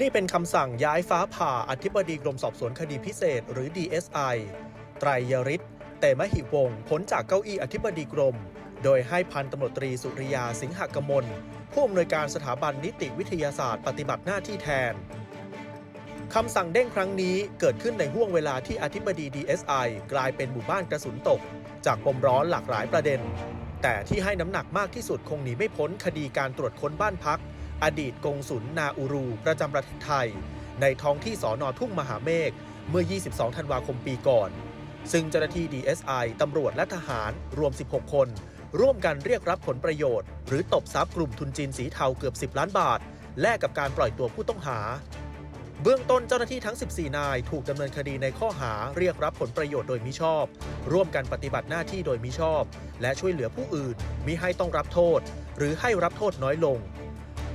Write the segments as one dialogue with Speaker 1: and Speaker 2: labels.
Speaker 1: นี่เป็นคำสั่งย้ายฟ้าผ่าอธิบดีกรมสอบสวนคดีพิเศษ หรือ DSI ไตรยริศเตมหิวงศ์พ้นจากเก้าอี้อธิบดีกรม โดยให้พันตำรวจตรีสุริยาสิงหกมลผู้อำนวยการสถาบันนิติวิทยาศาสตร์ ปฏิบัติหน้าที่แทนคำสั่งเด้งครั้งนี้เกิดขึ้นในห่วงเวลาที่อธิบดี DSI กลายเป็นหมู่บ้านกระสุนตก จากปมร้อนหลากหลายประเด็น แต่ที่ให้น้ำหนักมากที่สุดคงหนีไม่พ้นคดีการตรวจค้นบ้านพัก อดีตกงสุลนาอูรู ประจำประเทศไทย ในท้องที่สอนอทุ่งมหาเมฆเมื่อ 22 ธันวาคมปีก่อน ซึ่งเจ้าหน้าที่ DSI ตำรวจและทหารรวม 16 คน ร่วมกันเรียกรับผลประโยชน์ หรือตบทรัพย์กลุ่มทุนจีนสีเทาเกือบ 10 ล้านบาท แลกกับการปล่อยตัวผู้ต้องหา เบื้องต้นเจ้าหน้าที่ทั้ง 14 นาย ถูกดำเนินคดีในข้อหาเรียกรับผลประโยชน์โดยมิชอบ ร่วมกันปฏิบัติหน้าที่โดยมิชอบ และช่วยเหลือผู้อื่นมิให้ต้องรับโทษ หรือให้รับโทษน้อยลง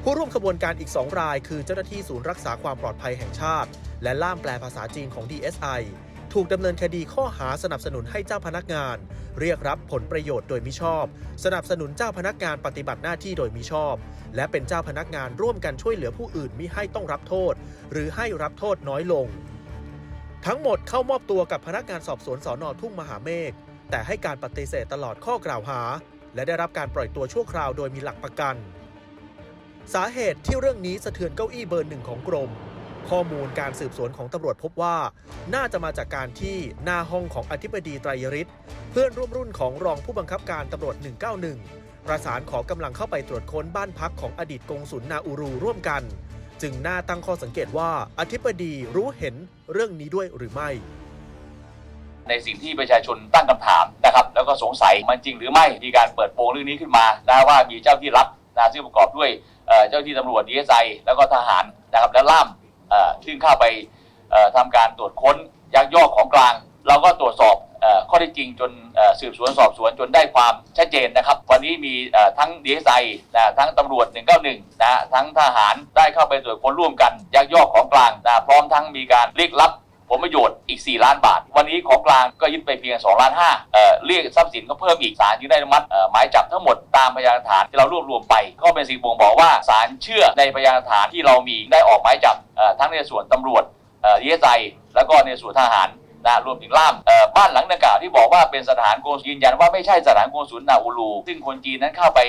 Speaker 1: ผู้ร่วมขบวนการอีก 2 ราย คือเจ้าหน้าที่ศูนย์รักษาความปลอดภัยแห่งชาติ และล่ามแปลภาษาจีนของ DSI ถูกดำเนินคดีข้อหาสนับสนุนให้เจ้าพนักงาน เรียกรับผลประโยชน์โดยมิชอบ สนับสนุนเจ้าพนักงานปฏิบัติหน้าที่โดยมิชอบ และเป็นเจ้าพนักงานร่วมกันช่วยเหลือผู้อื่นมิให้ต้องรับโทษ หรือให้รับโทษน้อยลง ทั้งหมดเข้ามอบตัวกับพนักงานสอบสวนสอนอทุ่งมหาเมฆแต่ให้การปฏิเสธตลอดข้อกล่าวหา และได้รับการปล่อยตัวชั่วคราวโดยมีหลักประกัน สาเหตุที่เรื่องนี้สะเทือนเก้าอี้เบอร์หนึ่งของกรม ข้อมูลการสืบสวนของตำรวจพบว่า น่าจะมาจากการที่หน้าห้องของอธิบดีไตรยริศเพื่อนร่วมรุ่นของรองผู้บังคับการตำรวจ 191 ประสานขอกำลังเข้าไปตรวจค้นบ้านพักของอดีตกงสุลนาอูรูร่วมกัน จึงน่าตั้งข้อสังเกตว่าอธิบดีรู้เห็นเรื่องนี้ด้วยหรือไม่
Speaker 2: ในสิ่งที่ประชาชนตั้งคำถามนะครับแล้วก็สงสัยมันจริงหรือไม่มีการเปิดโปงเรื่องนี้ขึ้นมานะว่ามีเจ้าที่รัฐนะซึ่งประกอบด้วยเจ้าที่ตำรวจดีเอสไอแล้วก็ทหารนะครับและล่าม ซึ่งเข้าไปเอ่อทำการตรวจค้นยักยอกของกลาง เราก็ตรวจสอบข้อเท็จจริงจนสืบสวนสอบสวนจนได้ความชัดเจนนะครับ วันนี้มีทั้งดีเอสไอนะทั้งตำรวจ 191 นะทั้งทหารได้เข้าไปตรวจค้นร่วมกันยักยอกของกลางนะพร้อมทั้งมีการเรียกรับ ผลประโยชน์อีก 4 ล้านบาท วันนี้ของกลางก็ยึดไปเพียง2ล้าน5เอ่อเรียกทรัพย์สินก็เพิ่มอีกศาลจึงได้อนุมัติหมายจับทั้งหมดตามพยานฐานที่เรารวบรวมไป ก็เป็นสิ่งบ่งบอกว่าศาลเชื่อในพยานฐานที่เรามีได้ออกหมายจับทั้งในส่วนตำรวจดีเอสไอแล้วก็ในส่วนทหารนะรวมถึงล่ามบ้านหลังดังกล่าวที่บอกว่าเป็นสถานโกงยืนยันว่าไม่ใช่สถานโกงสุลนาอูรูซึ่งคนจีนนั้นเข้าไป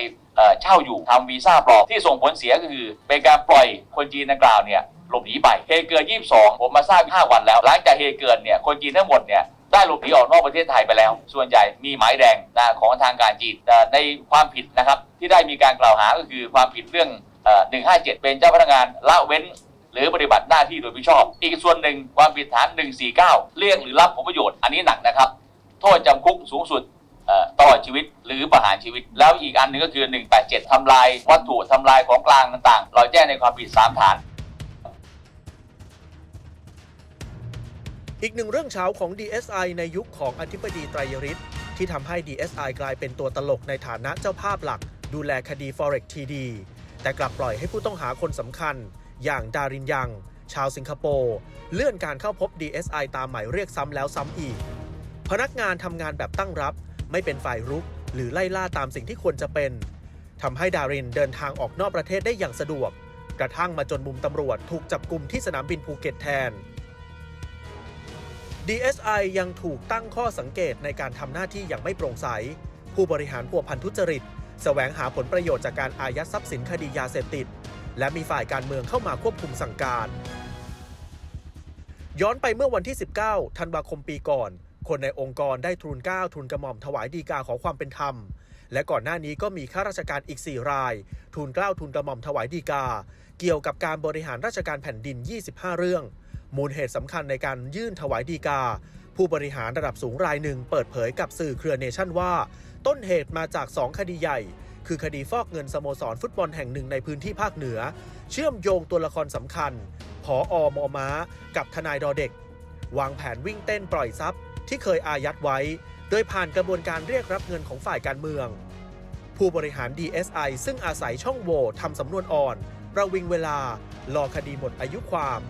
Speaker 2: เช่าอยู่ทำวีซ่าปลอมที่ส่งผลเสียก็คือเป็นการปล่อยคนจีนดังกล่าวเนี่ย หลบหนีไปเหตุเกิด 22 ผมมาทราบ5วันแล้ว หลังจากเหตุเกิดเนี่ยคนจีนทั้งหมดเนี่ยได้หลบหนีออกนอกประเทศไทยไปแล้ว ส่วนใหญ่มีหมายแดงนะของทางการจีนแต่ในความผิดนะครับที่ได้มีการกล่าวหาก็คือความผิดเรื่องเอ่อ157 เป็นเจ้าพนักงานละเว้น หรือปฏิบัติหน้าที่โดยมิชอบ อีกส่วนหนึ่งความผิดฐาน 149เรียกหรือรับผลประโยชน์อันนี้หนักนะครับ โทษจำคุกสูงสุดตลอดชีวิตหรือประหารชีวิต แล้วอีกอันหนึงก็คือ 187ทำลายวัตถุทำลายของกลางต่าง ๆ เราแจ้งในความผิด 3 ฐาน
Speaker 1: อีกหนึ่งเรื่องเช้าของ DSI ในยุคของอธิบดีไตรยริศที่ทำให้ DSI กลายเป็นตัวตลกในฐานะเจ้าภาพหลัก ดูแลคดี Forex TD แต่กลับปล่อยให้ผู้ต้องหาคนสำคัญ อย่างดารินยัง ชาวสิงคโปร์เลื่อนการเข้าพบ DSI ตามหมายเรียกซ้ำแล้วซ้ำอีก พนักงานทำงานแบบตั้งรับ ไม่เป็นฝ่ายรุก หรือไล่ล่าตามสิ่งที่ควรจะเป็นทำให้ดารินเดินทางออกนอกประเทศได้อย่างสะดวก กระทั่งมาจนมุมตำรวจถูกจับกลุ่มที่สนามบินภูเก็ตแทน DSI ยังถูกตั้งข้อสังเกตในการทำหน้าที่อย่างไม่โปร่งใส ผู้บริหารพัวพันทุจริตแสวงหาผลประโยชน์จากการอายัดทรัพย์สินคดียาเสพติด และมีฝ่ายการเมืองเข้ามาควบคุมสั่งการ ย้อนไปเมื่อวันที่ 19 ธันวาคมปีก่อน คนในองค์กรได้ทูลเก้าทูลกระหม่อมถวายดีกาขอความเป็นธรรม และก่อนหน้านี้ก็มีข้าราชการอีก 4 รายทูลเกล้าทูลกระหม่อมถวายดีกา เกี่ยวกับการบริหารราชการแผ่นดิน 25 เรื่อง มูลเหตุสำคัญในการยื่นถวายดีกา ผู้บริหารระดับสูงรายหนึ่งเปิดเผยกับสื่อเครือเนชั่นว่า ต้นเหตุมาจาก 2 คดีใหญ่ คือคดีฟอกเงินสโมสรฟุตบอลแห่งหนึ่งในพื้นที่ภาคเหนือ เชื่อมโยงตัวละครสำคัญผออมอม้า กับทนายดอเด็ก วางแผนวิ่งเต้นปล่อยทรัพย์ ที่เคยอายัดไว้ โดยผ่านกระบวนการเรียกรับเงินของฝ่ายการเมือง ผู้บริหาร DSI ซึ่งอาศัยช่องโหว่ทำสำนวนอ่อน ประวิงเวลารอคดีหมดอายุความ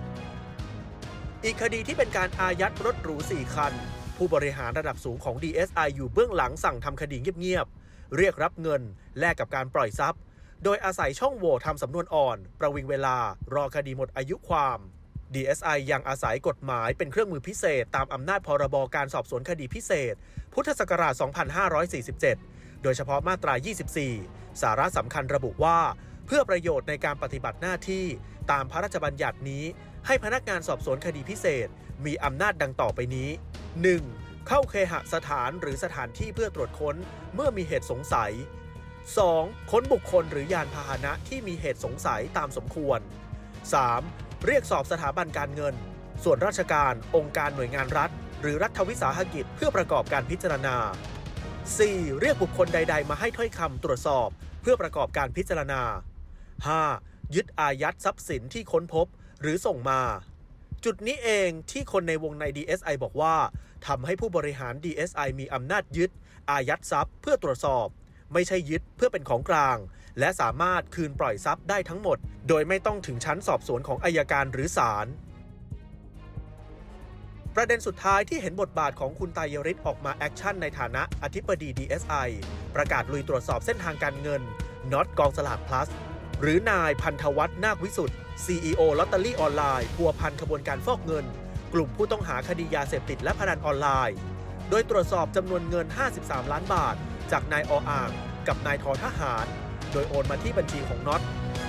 Speaker 1: อีกคดีที่เป็นการอายัดรถหรู 4 คัน ผู้บริหารระดับสูงของ DSI อยู่เบื้องหลังสั่งทำคดีเงียบๆ เรียกรับเงิน แลกกับการปล่อยทรัพย์ โดยอาศัยช่องโหว่ทำสำนวนอ่อน ประวิงเวลารอคดีหมดอายุความ DSI ยังอาศัยกฎหมายเป็นเครื่องมือพิเศษ ตามอำนาจพรบการสอบสวนคดีพิเศษ พุทธศักราช 2547 โดยเฉพาะมาตรา 24 สาระสำคัญระบุว่า เพื่อประโยชน์ในการปฏิบัติหน้าที่ตามพระราชบัญญัตินี้ ให้พนักงานสอบสวนคดีพิเศษ มีอำนาจดังต่อไปนี้ 1. เข้าเคหสถานหรือสถานที่เพื่อตรวจค้นเมื่อมีเหตุสงสัย 2. ค้นบุคคลหรือยานพาหนะที่มีเหตุสงสัยตามสมควร 3. เรียกสอบสถาบันการเงิน ส่วนราชการ องค์การหน่วยงานรัฐ หรือรัฐวิสาหกิจเพื่อประกอบการพิจารณา 4. เรียกบุคคลใด ๆ มาให้ถ้อยคำตรวจสอบ เพื่อประกอบการพิจารณา 5. ยึดอายัดทรัพย์สินที่ค้นพบ หรือส่งมา จุดนี้เองที่คนในวงใน DSI บอกว่าทำให้ผู้บริหาร DSI มีอำนาจยึด อายัดทรัพย์เพื่อตรวจสอบ ไม่ใช่ยึดเพื่อเป็นของกลาง และสามารถคืนปล่อยทรัพย์ได้ทั้งหมด โดยไม่ต้องถึงชั้นสอบสวนของอายการหรือศาลประเด็นสุดท้ายที่เห็นบทบาทของคุณตายริศออกมาแอคชั่นในฐานะอธิบดี DSI ประกาศลุยตรวจสอบเส้นทางการเงินน็อตกองสลาก plus หรือนายพันธวัฒน์นาควิสุทธิ์ CEO ลอตเตอรี่ออนไลน์พัวพันขบวนการฟอกเงิน กลุ่มผู้ต้องหาคดียาเสพติดและพนันออนไลน์ โดยตรวจสอบจำนวนเงิน 53 ล้านบาท จากนายออ่าง กับนายทอทหาร โดยโอนมาที่บัญชีของน็อต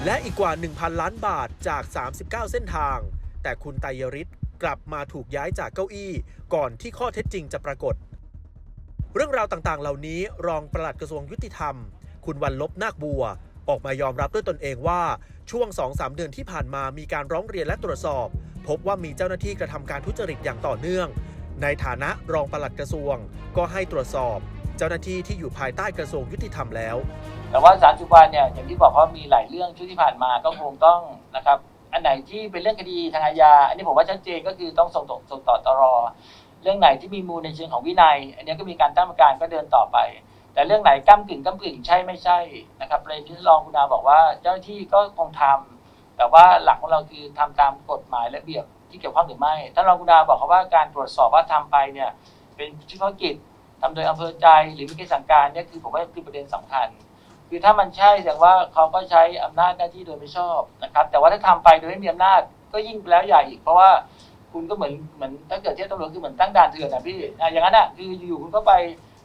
Speaker 1: และอีกกว่า 1,000 ล้านบาทจาก 39 เส้นทาง แต่คุณไตยริศกลับมาถูกย้ายจากเก้าอี้ ก่อนที่ข้อเท็จจริงจะปรากฏ เรื่องราวต่างๆ เหล่านี้รองปลัดกระทรวงยุติธรรม คุณวันลบนาคบัว ออกมายอมรับด้วยตนเองว่าช่วง 2-3 เดือนที่ผ่านมามีการร้องเรียนและตรวจสอบ พบว่ามีเจ้าหน้าที่กระทำการทุจริตอย่างต่อเนื่อง ในฐานะรองปลัดกระทรวง ก็ให้ตรวจสอบ เจ้าหน้าที่ที่อยู่ภายใต้กระทรวงยุติธรรมแล้ว
Speaker 3: แต่ว่าสารจุบันเนี่ยอย่างที่บอกว่ามีหลายเรื่องช่วงที่ผ่านมาก็คงต้องนะครับอันไหนที่เป็นเรื่องคดีทางอาญาอันนี้ผมว่าชัดเจนก็คือต้องส่งต่อส่งต่อตรเรื่องไหนที่มีมูลในเชิงของวินัย อันนี้ก็มีการตั้งกรรมการก็เดินต่อไป แต่เรื่องไหนก้ากึ่งก้ากึ่งใช่ไม่ใช่นะครับเลยที่รองคุณอาบอกว่า เจ้าหน้าที่ก็คงทำแต่ว่าหลักของเราคือทำตามกฎหมายและระเบียบที่เกี่ยวข้องหรือไม่ท่านรองคุณอาบอกเขาว่าการตรวจสอบว่าทำไปเนี่ยเป็นเฉพาะกิจทำโดยอำเภอใจหรือมีการสั่งการเนี่ยคือผมว่าคือประเด็นสำคัญ คือถ้ามันใช่แสดงว่าเขาก็ใช้อำนาจหน้าที่โดยไม่ชอบนะครับ แต่ว่าถ้าทำไปโดยไม่มีอำนาจก็ยิ่งแล้วใหญ่อีก เพราะว่าคุณก็เหมือนเหมือนถ้าเกิดเทียบตำรวจคือเหมือนตั้งด่านเถื่อนนะพี่อะอย่างนั้นอะคืออยู่คุณก็ไป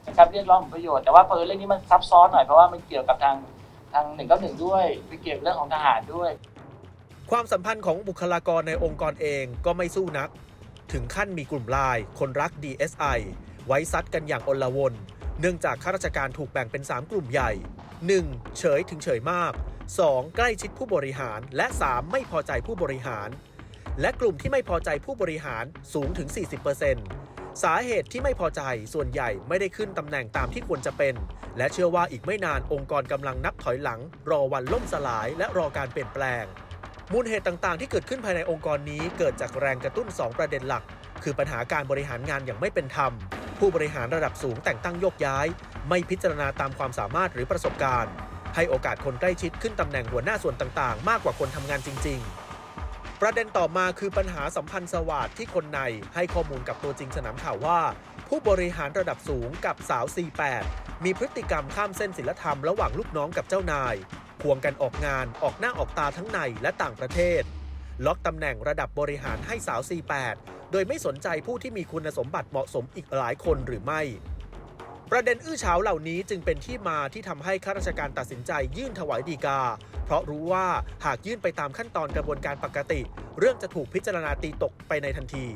Speaker 3: นะครับเรียกร้องผลประโยชน์แต่ว่าเปิดเรื่องนี้มันซับซ้อนหน่อยเพราะว่ามันเกี่ยวกับทางทางหนึ่งก็หนึ่งด้วยไปเกี่ยวกับเรื่องของทหารด้วย
Speaker 1: ความสัมพันธ์ของบุคลากรในองค์กรเองก็ไม่สู้นัก ถึงขั้นมีกลุ่มไลน์คนรัก DSI ไว้ซัดกันอย่างอลวนเนื่องจากข้าราชการถูกแบ่งเป็น 3 กลุ่มใหญ่ 1. เฉยถึงเฉยมาก 2. ใกล้ชิดผู้บริหาร และ 3. ไม่พอใจผู้บริหาร และกลุ่มที่ไม่พอใจผู้บริหารสูงถึง 40% สาเหตุที่ไม่พอใจส่วนใหญ่ไม่ได้ขึ้นตำแหน่งตามที่ควรจะเป็น และเชื่อว่าอีกไม่นานองค์กรกำลังนับถอยหลัง รอวันล่มสลาย และรอการเปลี่ยนแปลง มูลเหตุต่างๆ ที่เกิดขึ้นภายในองค์กรนี้เกิดจากแรงกระตุ้น 2 ประเด็นหลัก คือปัญหาการบริหารงานอย่างไม่เป็นธรรม ผู้บริหารระดับสูงแต่งตั้งโยกย้าย ไม่พิจารณาตามความสามารถหรือประสบการณ์ ให้โอกาสคนใกล้ชิดขึ้นตำแหน่งหัวหน้าส่วนต่างๆ มากกว่าคนทำงานจริง ๆ ประเด็นต่อมาคือปัญหาสัมพันธ์สวัสดที่คนในให้ข้อมูลกับตัวจริงสนามข่าวว่า ผู้บริหารระดับสูงกับสาว C8 มีพฤติกรรมข้ามเส้นศีลธรรมระหว่างลูกน้องกับเจ้านาย ควงกันออกงานออกหน้าออกตาทั้งในและต่างประเทศ ล็อกตำแหน่งระดับบริหารให้สาว C8 โดยไม่สนใจผู้ที่มีคุณสมบัติเหมาะสมอีกหลายคนหรือไม่ ประเด็นอื้อฉาวเหล่านี้จึงเป็นที่มาที่ทำให้ข้าราชการตัดสินใจยื่นถวายดีกา เพราะรู้ว่าหากยื่นไปตามขั้นตอนกระบวนการปกติ เรื่องจะถูกพิจารณาตีตกไปในทันที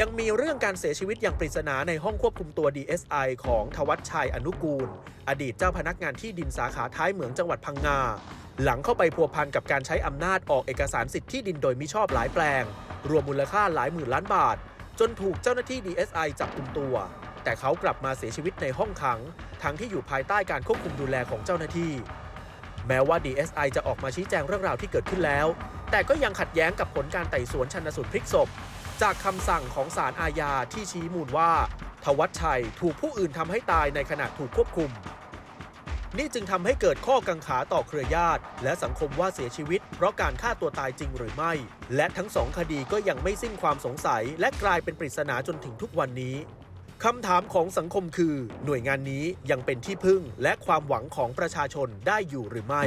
Speaker 1: ยังมีเรื่องการเสียชีวิตอย่างปริศนาในห้องควบคุมตัว DSI ของทวัชชัยอนุกูล อดีตเจ้าพนักงานที่ดินสาขาท้ายเหมืองจังหวัดพังงาหลังเข้าไปพัวพันกับการใช้อำนาจออกเอกสารสิทธิ์ที่ดินโดยมิชอบหลายแปลง รวมมูลค่าหลายหมื่นล้านบาท จนถูกเจ้าหน้าที่ DSI จับกุมตัว แต่เขากลับมาเสียชีวิตในห้องขัง ทั้งที่อยู่ภายใต้การควบคุมดูแลของเจ้าหน้าที่ แม้ว่า DSI จะออกมาชี้แจงเรื่องราวที่เกิดขึ้นแล้ว แต่ก็ยังขัดแย้งกับผลการไต่สวนชันสูตรพลิกศพ จากคำสั่งของศาลอาญาที่ชี้มูลว่าทวัชชัยถูกผู้อื่นทำให้ตายในขณะถูกควบคุม นี่จึงทำให้เกิดข้อกังขาต่อเครือญาติ และสังคมว่าเสียชีวิต เพราะการฆ่าตัวตายจริงหรือไม่ และทั้งสองคดีก็ยังไม่สิ้นความสงสัย และกลายเป็นปริศนาจนถึงทุกวันนี้ คำถามของสังคมคือ หน่วยงานนี้ยังเป็นที่พึ่งและความหวังของประชาชนได้อยู่หรือไม่